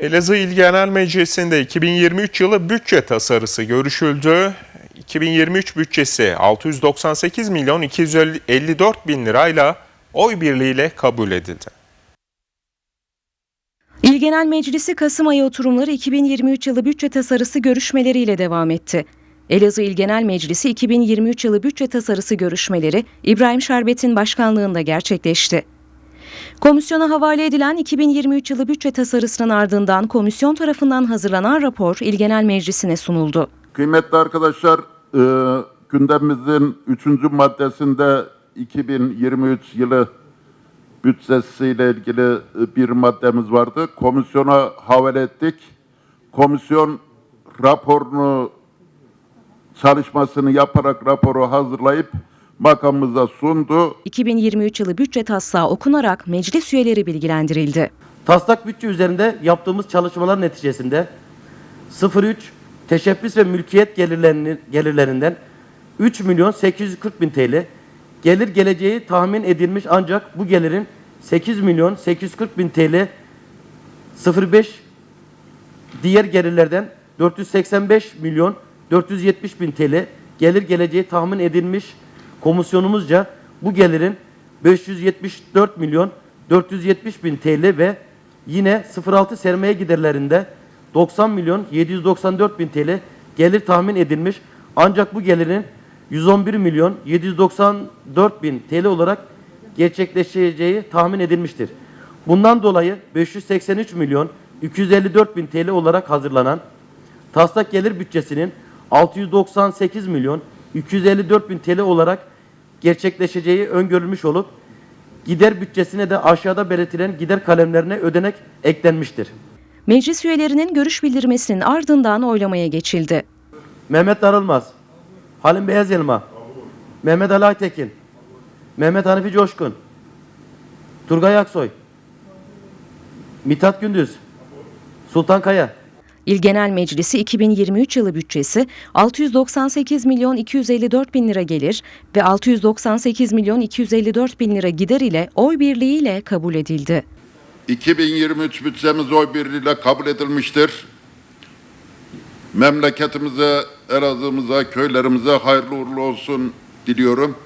Elazığ İl Genel Meclisi'nde 2023 yılı bütçe tasarısı görüşüldü. 2023 bütçesi 698 milyon 254 bin lirayla oy birliğiyle kabul edildi. İl Genel Meclisi Kasım ayı oturumları 2023 yılı bütçe tasarısı görüşmeleriyle devam etti. Elazığ İl Genel Meclisi 2023 yılı bütçe tasarısı görüşmeleri İbrahim Şerbet'in başkanlığında gerçekleşti. Komisyona havale edilen 2023 yılı bütçe tasarısının ardından komisyon tarafından hazırlanan rapor İl Genel Meclisi'ne sunuldu. Kıymetli arkadaşlar, e, gündemimizin üçüncü maddesinde 2023 yılı bütçesiyle ilgili e, bir maddemiz vardı. Komisyona havale ettik. Komisyon raporunu çalışmasını yaparak raporu hazırlayıp makamımıza sundu. 2023 yılı bütçe taslağı okunarak meclis üyeleri bilgilendirildi. Taslak bütçe üzerinde yaptığımız çalışmalar neticesinde 03 teşebbüs ve mülkiyet gelirlerinin, gelirlerinden 3 milyon 840 bin TL gelir geleceği tahmin edilmiş ancak bu gelirin 8 milyon 840 bin TL 05 diğer gelirlerden 485 milyon 470 bin TL gelir geleceği tahmin edilmiş komisyonumuzca bu gelirin 574 milyon 470 bin TL ve yine 06 sermaye giderlerinde 90 milyon 794 bin TL gelir tahmin edilmiş ancak bu gelirin 111 milyon 794 bin TL olarak gerçekleşeceği tahmin edilmiştir. Bundan dolayı 583 milyon 254 bin TL olarak hazırlanan taslak gelir bütçesinin 698 milyon 254 bin TL olarak gerçekleşeceği öngörülmüş olup gider bütçesine de aşağıda belirtilen gider kalemlerine ödenek eklenmiştir. Meclis üyelerinin görüş bildirmesinin ardından oylamaya geçildi. Mehmet Darılmaz, Halim Beyaz Elma, Mehmet Ali Aytekin, Mehmet Hanifi Coşkun, Turgay Aksoy, Mithat Gündüz, Sultan Kaya, İl Genel Meclisi 2023 yılı bütçesi 698 milyon 254 bin lira gelir ve 698 milyon 254 bin lira gider ile oy birliğiyle kabul edildi. 2023 bütçemiz oy birliğiyle kabul edilmiştir. Memleketimize, Elazığ'ımıza, köylerimize hayırlı uğurlu olsun diliyorum.